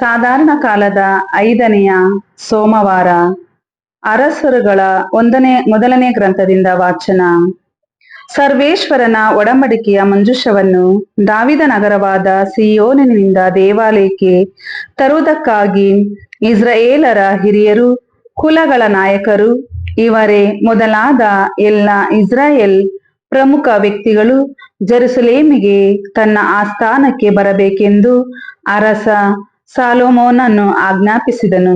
ಸಾಧಾರಣ ಕಾಲದ ಐದನೆಯ ಸೋಮವಾರ ಅರಸರುಗಳ ಒಂದನೇ, ಮೊದಲನೇ ಗ್ರಂಥದಿಂದ ವಾಚನ. ಸರ್ವೇಶ್ವರನ ಒಡಂಬಡಿಕೆಯ ಮಂಜುಷವನ್ನು ದಾವಿದ ನಗರವಾದ ಸಿಯೋನಿನಿಂದ ದೇವಾಲಯಕ್ಕೆ ತರುವುದಕ್ಕಾಗಿ ಇಸ್ರಾಯೇಲರ ಹಿರಿಯರು, ಕುಲಗಳ ನಾಯಕರು, ಇವರೇ ಮೊದಲಾದ ಎಲ್ಲ ಇಸ್ರಾಯೇಲ್ ಪ್ರಮುಖ ವ್ಯಕ್ತಿಗಳು ಜೆರುಸಲೇಮಿಗೆ ತನ್ನ ಆಸ್ಥಾನಕ್ಕೆ ಬರಬೇಕೆಂದು ಅರಸ ಸಾಲೋಮೋನನ್ನು ಆಜ್ಞಾಪಿಸಿದನು.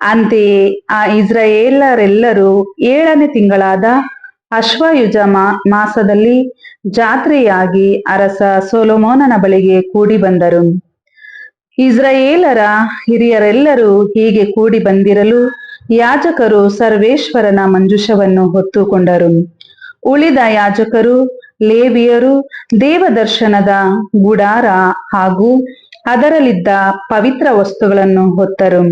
ಅಂತೆಯೇ ಆ ಇಸ್ರಾಯೇಲರೆಲ್ಲರೂ ಏಳನೇ ತಿಂಗಳಾದ ಅಶ್ವಯುಜ ಮಾಸದಲ್ಲಿ ಜಾತ್ರೆಯಾಗಿ ಅರಸ ಸೋಲೋಮೋನನ ಬಳಿಗೆ ಕೂಡಿ ಬಂದರು. ಇಸ್ರಾಯೇಲರ ಹಿರಿಯರೆಲ್ಲರೂ ಹೀಗೆ ಕೂಡಿ ಬಂದಿರಲು ಯಾಜಕರು ಸರ್ವೇಶ್ವರನ ಮಂಜುಷವನ್ನು ಹೊತ್ತುಕೊಂಡರು. ಉಳಿದ ಯಾಜಕರು ಲೇವಿಯರು ದೇವದರ್ಶನದ ಗುಡಾರ ಹಾಗೂ ಅದರಲ್ಲಿದ್ದ ಪವಿತ್ರ ವಸ್ತುಗಳನ್ನು ಹೊತ್ತರು.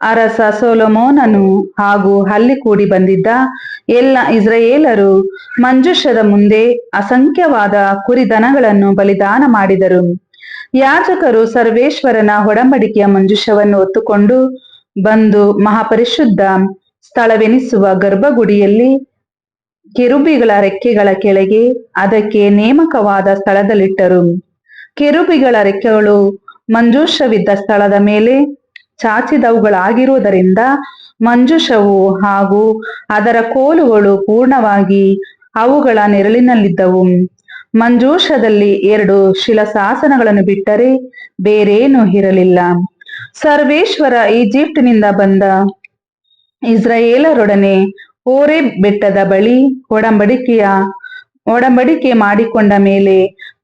ಅರಸ ಸೊಲೊಮೋನನು ಹಾಗೂ ಅಲ್ಲಿ ಕೂಡಿ ಬಂದಿದ್ದ ಎಲ್ಲ ಇಸ್ರಾಯೇಲರು ಮಂಜುಷದ ಮುಂದೆ ಅಸಂಖ್ಯವಾದ ಕುರಿದನಗಳನ್ನು ಬಲಿದಾನ ಮಾಡಿದರು. ಯಾಜಕರು ಸರ್ವೇಶ್ವರನ ಒಡಂಬಡಿಕೆಯ ಮಂಜುಷವನ್ನು ಹೊತ್ತುಕೊಂಡು ಬಂದು ಮಹಾಪರಿಶುದ್ಧ ಸ್ಥಳವೆನಿಸುವ ಗರ್ಭಗುಡಿಯಲ್ಲಿ ಕೆರುಬಿಗಳ ರೆಕ್ಕೆಗಳ ಕೆಳಗೆ ಅದಕ್ಕೆ ನೇಮಕವಾದ ಸ್ಥಳದಲ್ಲಿಟ್ಟರು. ಕೆರುಬಿಗಳ ರೆಕ್ಕೆಗಳು ಮಂಜೂಷವಿದ್ದ ಸ್ಥಳದ ಮೇಲೆ ಚಾಚಿದವುಗಳಾಗಿರುವುದರಿಂದ ಮಂಜುಷವು ಹಾಗೂ ಅದರ ಕೋಲುಗಳು ಪೂರ್ಣವಾಗಿ ಅವುಗಳ ನೆರಳಿನಲ್ಲಿದ್ದವು. ಮಂಜೂಷದಲ್ಲಿ ಎರಡು ಶಿಲಾಶಾಸನಗಳನ್ನು ಬಿಟ್ಟರೆ ಬೇರೇನೂ ಇರಲಿಲ್ಲ. ಸರ್ವೇಶ್ವರ ಈಜಿಪ್ಟಿನಿಂದ ಬಂದ ಇಸ್ರಾಯೇಲರೊಡನೆ ಓರೆ ಬೆಟ್ಟದ ಬಳಿ ಒಡಂಬಡಿಕೆಯ ಒಡಂಬಡಿಕೆ ಮಾಡಿಕೊಂಡ ಮೇಲೆ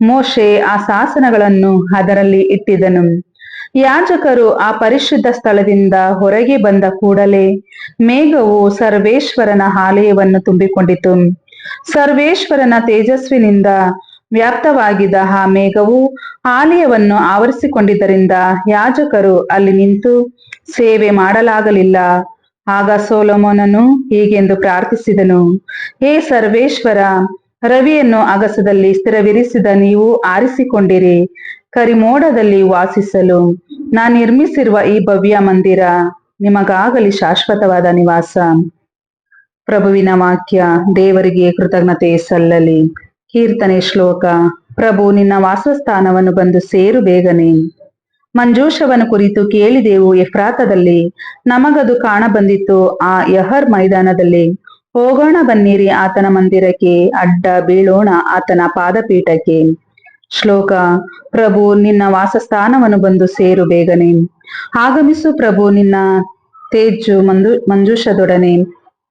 ಮೋಶೆ ಆ ಶಾಸನಗಳನ್ನು ಅದರಲ್ಲಿ ಇಟ್ಟಿದನು. ಯಾಜಕರು ಆ ಪರಿಶುದ್ಧ ಸ್ಥಳದಿಂದ ಹೊರಗೆ ಬಂದ ಕೂಡಲೇ ಮೇಘವು ಸರ್ವೇಶ್ವರನ ಆಲಯವನ್ನು ತುಂಬಿಕೊಂಡಿತು. ಸರ್ವೇಶ್ವರನ ತೇಜಸ್ವಿನಿಂದ ವ್ಯಾಪ್ತವಾಗಿದ್ದ ಆ ಮೇಘವು ಆಲಯವನ್ನು ಆವರಿಸಿಕೊಂಡಿದ್ದರಿಂದ ಯಾಜಕರು ಅಲ್ಲಿ ನಿಂತು ಸೇವೆ ಮಾಡಲಾಗಲಿಲ್ಲ. ಆಗ ಸೋಲೋಮೋನನು ಹೀಗೆಂದು ಪ್ರಾರ್ಥಿಸಿದನು, ಹೇ ಸರ್ವೇಶ್ವರ ರವಿಯನ್ನು ಅಗಸದಲ್ಲಿ ಸ್ಥಿರವಿರಿಸಿದ ನೀವು ಆರಿಸಿಕೊಂಡಿರಿ. ಕರಿಮೋಡದಲ್ಲಿ ವಾಸಿಸಲು ನಾನು ನಿರ್ಮಿಸಿರುವ ಈ ಭವ್ಯ ಮಂದಿರ ನಿಮಗಾಗಲಿ ಶಾಶ್ವತವಾದ ನಿವಾಸ. ಪ್ರಭುವಿನ ವಾಕ್ಯ, ದೇವರಿಗೆ ಕೃತಜ್ಞತೆ ಸಲ್ಲಲಿ. ಕೀರ್ತನೆ ಶ್ಲೋಕ, ಪ್ರಭು ನಿನ್ನ ವಾಸಸ್ಥಾನವನ್ನು ಬಂದು ಸೇರು ಬೇಗನೆ. ಮಂಜೂಷವನ್ನು ಕುರಿತು ಕೇಳಿದೆವು ಎಫ್ರಾತದಲ್ಲಿ, ನಮಗದು ಕಾಣಬಂದಿತ್ತು ಆ ಯಹರ್ ಮೈದಾನದಲ್ಲಿ. ಹೋಗೋಣ ಬನ್ನಿರಿ ಆತನ ಮಂದಿರಕ್ಕೆ, ಅಡ್ಡ ಬೀಳೋಣ ಆತನ ಪಾದಪೀಠಕ್ಕೆ. ಶ್ಲೋಕ, ಪ್ರಭು ನಿನ್ನ ವಾಸಸ್ಥಾನವನ್ನು ಬಂದು ಸೇರು ಬೇಗನೆ. ಆಗಮಿಸು ಪ್ರಭು ನಿನ್ನ ತೇಜು ಮಂಜು ಮಂಜುಷದೊಡನೆ.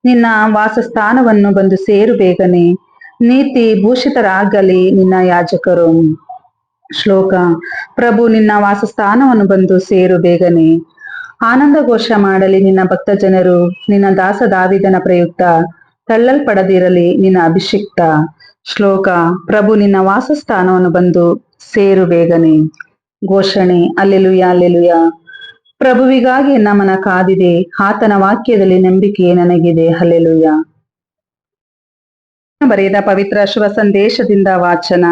ನಿನ್ನ ವಾಸಸ್ಥಾನವನ್ನು ಬಂದು ಸೇರು ಬೇಗನೆ. ನೀತಿ ಭೂಷಿತರಾಗಲಿ ನಿನ್ನ ಯಾಜಕರು. ಶ್ಲೋಕ, ಪ್ರಭು ನಿನ್ನ ವಾಸಸ್ಥಾನವನ್ನು ಬಂದು ಸೇರು ಬೇಗನೆ. ಆನಂದ ಘೋಷ ಮಾಡಲಿ ನಿನ್ನ ಭಕ್ತ ಜನರು ನಿನ್ನ ದಾಸ ದಾವಿದನ ಪ್ರಯುಕ್ತ, ತಳ್ಳಲ್ಪಡದಿರಲಿ ನಿನ್ನ ಅಭಿಷಿಕ್ತ. ಶ್ಲೋಕ, ಪ್ರಭು ನಿನ್ನ ವಾಸಸ್ಥಾನವನ್ನು ಬಂದು ಸೇರು ಬೇಗನೆ. ಘೋಷಣೆ ಅಲ್ಲೆಲುಯ ಅಲ್ಲೆಲುಯ ಪ್ರಭುವಿಗಾಗಿ ನಮನ ಕಾದಿದೆ, ಆತನ ವಾಕ್ಯದಲ್ಲಿ ನಂಬಿಕೆ ನನಗಿದೆ ಅಲ್ಲೆಲುಯ ಬರೆಯದ ಪವಿತ್ರ ಶುಭ ಸಂದೇಶದಿಂದ ವಾಚನ.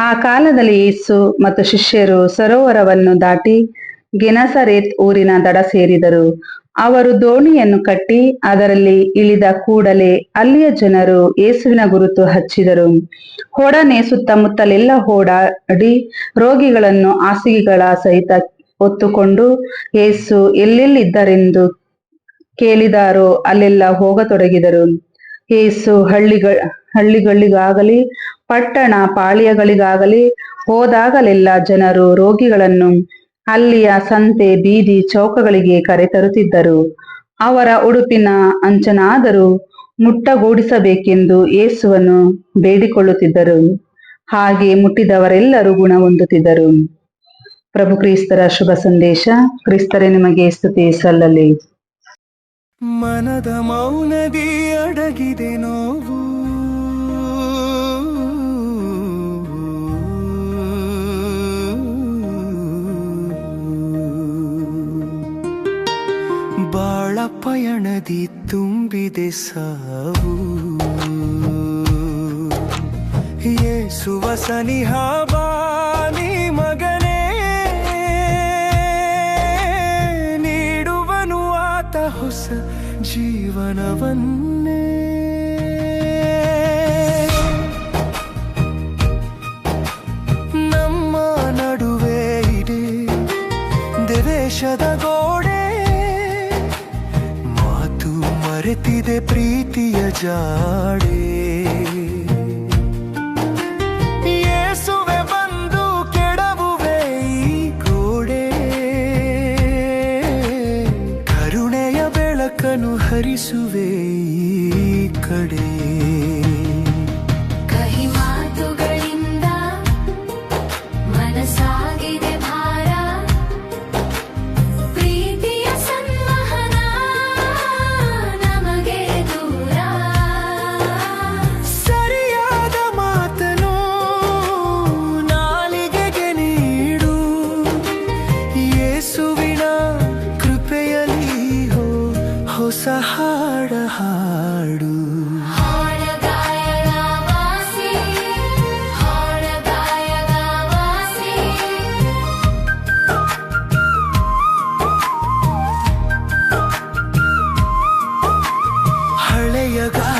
ಆ ಕಾಲದಲ್ಲಿ ಯೇಸು ಮತ್ತು ಶಿಷ್ಯರು ಸರೋವರವನ್ನು ದಾಟಿ ಗೆನಸರೇತ್ ಊರಿನ ದಡ ಸೇರಿದರು. ಅವರು ದೋಣಿಯನ್ನು ಕಟ್ಟಿ ಅದರಲ್ಲಿ ಇಳಿದ ಕೂಡಲೇ ಅಲ್ಲಿಯ ಜನರು ಯೇಸುವಿನ ಗುರುತು ಹಚ್ಚಿದರು. ಹೊಡನೆ ಸುತ್ತಮುತ್ತಲೆಲ್ಲ ಓಡಾಡಿ ರೋಗಿಗಳನ್ನು ಹಾಸಿಗೆಗಳ ಸಹಿತ ಹೊತ್ತುಕೊಂಡು ಯೇಸು ಎಲ್ಲೆಲ್ಲಿದ್ದರೆಂದು ಕೇಳಿದಾರೋ ಅಲ್ಲೆಲ್ಲ ಹೋಗತೊಡಗಿದರು. ಯೇಸು ಹಳ್ಳಿಗಳ ಹಳ್ಳಿಗಳಿಗಾಗಲಿ, ಪಟ್ಟಣ ಪಾಳ್ಯಗಳಿಗಾಗಲಿ ಹೋದಾಗಲೆಲ್ಲ ಜನರು ರೋಗಿಗಳನ್ನು ಅಲ್ಲಿಯ ಸಂತೆ ಬೀದಿ ಚೌಕಗಳಿಗೆ ಕರೆತರುತ್ತಿದ್ದರು ಅವರ ಉಡುಪಿನ ಅಂಚನಾದರೂ ಮುಟ್ಟಗೂಡಿಸಬೇಕೆಂದು ಯೇಸುವನ್ನು ಬೇಡಿಕೊಳ್ಳುತ್ತಿದ್ದರು. ಹಾಗೆ ಮುಟ್ಟಿದವರೆಲ್ಲರೂ ಗುಣ ಹೊಂದುತ್ತಿದ್ದರು. ಪ್ರಭು ಕ್ರಿಸ್ತರ ಶುಭ ಸಂದೇಶ, ಕ್ರಿಸ್ತರೇ ನಿಮಗೆ ಸ್ತುತಿ ಸಲ್ಲಲಿ. ಮನದ ಮೌನದಿ ಅಡಗಿದೆ ನೋವು. ಪಯಣದಿ ತುಂಬಿದೆ ಸಾವು. ಯೇಸುವ ಸನಿಹಾಬಾನಿ ಮಗನೇ. ನೀಡುವನು ಆತ ಹೊಸ ಜೀವನವನ್ನು.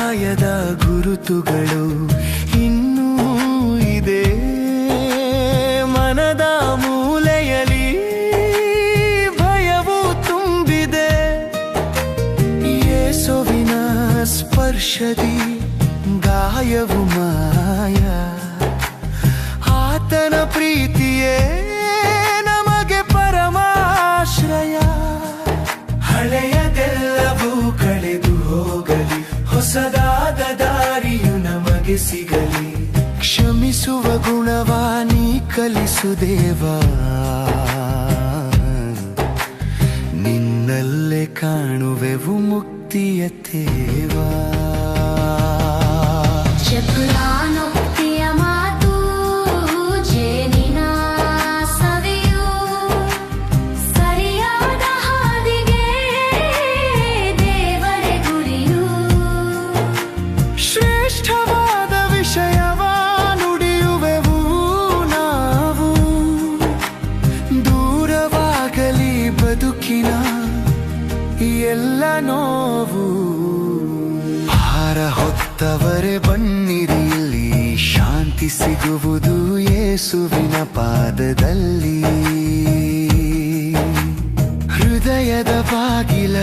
ಗಾಯದ ಗುರುತುಗಳು ಇನ್ನೂ ಇದೆ. ಮನದ ಮೂಲೆಯಲ್ಲಿ ಭಯವು ತುಂಬಿದೆ. ಯೇಸುವಿನ ಸ್ಪರ್ಶದಿ ನನಗೆ ಸಿಗಲಿ. ಕ್ಷಮಿಸುವ ಗುಣವಾನಿ ಕಲಿಸುದೇವಾ. ನಿನ್ನಲ್ಲೇ ಕಾಣುವೆವು ಮುಕ್ತಿಯ ತೇವಾ. ಸಿಗುವುದು ಯೇಸುವಿನ ಪಾದದಲ್ಲಿ. ಹೃದಯದ ಬಾಗಿಲ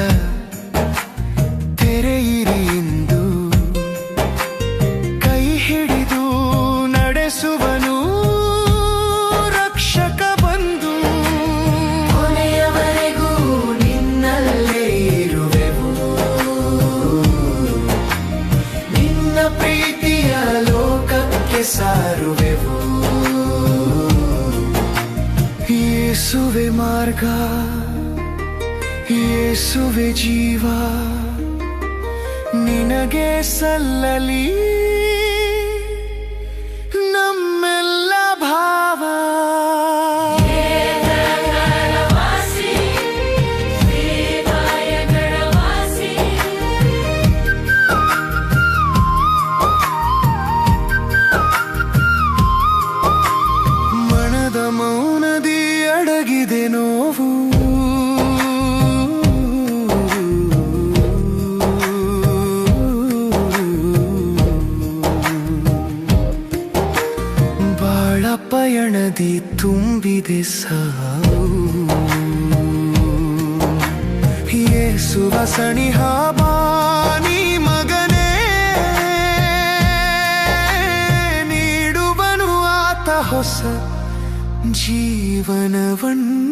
ಮಾರ್ಗ ಯೇಸುವೆ ಜೀವ ನಿನಗೆ ಸಲ್ಲಲಿ. ಅವಳ ಪಯಣದಿ ತುಂಬಿದೆ ಸಾವು. ಯೇಸುವ ಸಣಿಹ ಬಾನಿ ಮಗನೇ. ನೀಡುವನು ಆತ ಹೊಸ ಜೀವನವನ್ನು.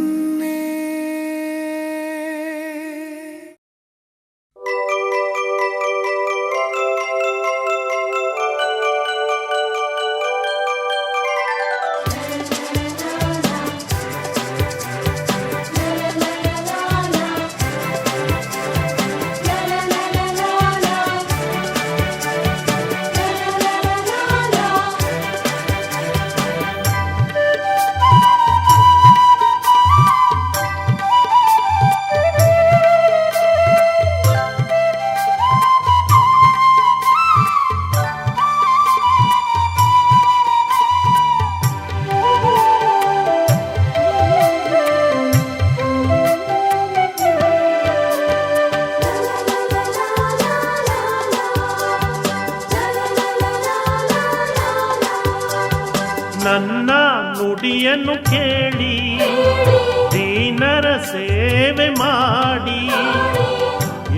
ಸೇವೆ ಮಾಡಿ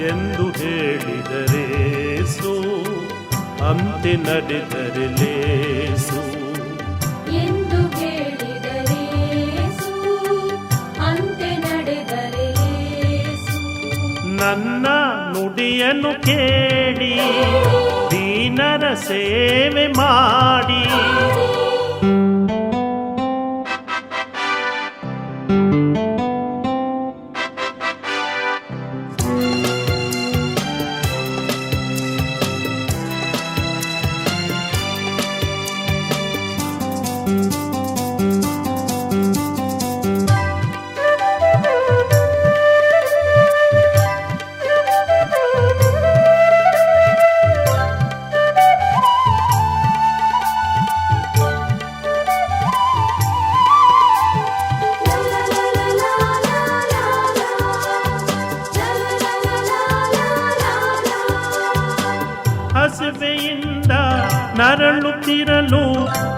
ಎಂದು ಹೇಳಿದರೆ ಸು ಅಂತೆ ನಡೆದರೆ ಲೇಸು ಎಂದು ಹೇಳಿದರೆ ಯೇಸು, ಅಂತೆ ನಡೆದರೆ ಯೇಸು. ನನ್ನ ನುಡಿಯನ್ನು ಕೇಳಿ ದೀನರ ಸೇವೆ ಮಾಡಿ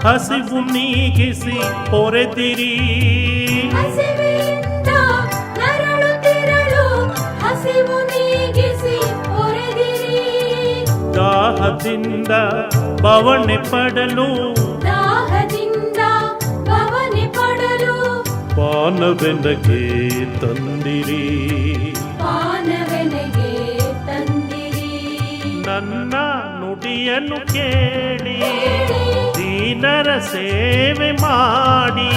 ಹಸಿವು ನೀಗಿಸಿ ಪೊರೆದಿರಿ ದಾಹದಿಂದ ಬವಣೆ ಪಡಲು. ದಾಹದಿಂದ ಬವಣೆ ಪಡಲು. ಪಾನವೆನಗೆ ತಂದಿರಿ. ಪಾನವೆನಗೆ ತಂದಿರಿ. ನನ್ನ ನುಡಿಯನ್ನು ಕೇಳಿ. ದೀನರ ಸೇವೆ ಮಾಡಿ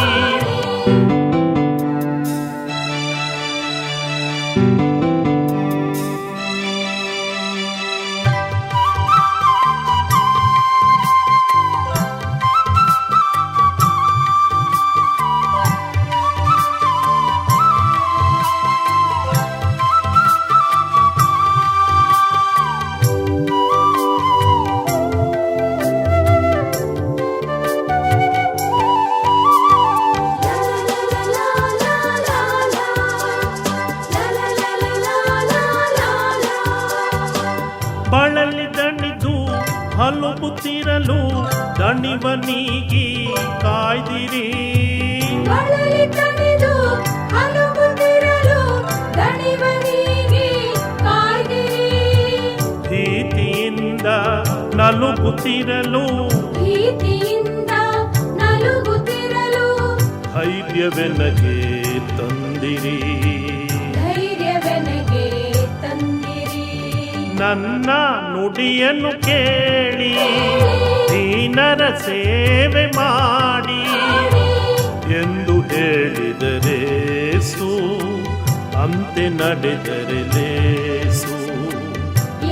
ದಣಿವ ನೀಗಿ ಕಾಯ್ದಿರಿ. ಭೀತಿಯಿಂದ ನಲುಗುತ್ತಿರಲು ಧೈರ್ಯವೆನಗೆ ತಂದಿರಿ. ನನ್ನ ನುಡಿಯನ್ನು ಕೇಳಿ. ದೀನರ ಸೇವೆ ಮಾಡಿ ಎಂದು ಹೇಳಿದರೆ ಸು ಅಂತೆ ನಡೆದರೆ ಲೇಸು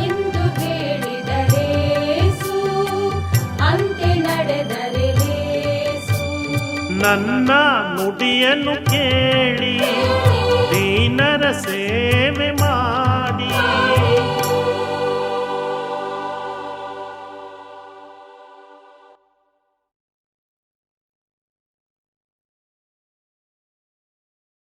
ಎಂದು ಹೇಳಿದರೆ ಯೇಸು, ಅಂತೆ ನಡೆದರೆ ಲೇಸು. ನನ್ನ ನುಡಿಯನ್ನು ಕೇಳಿ ದೀನರ ಸೇವೆ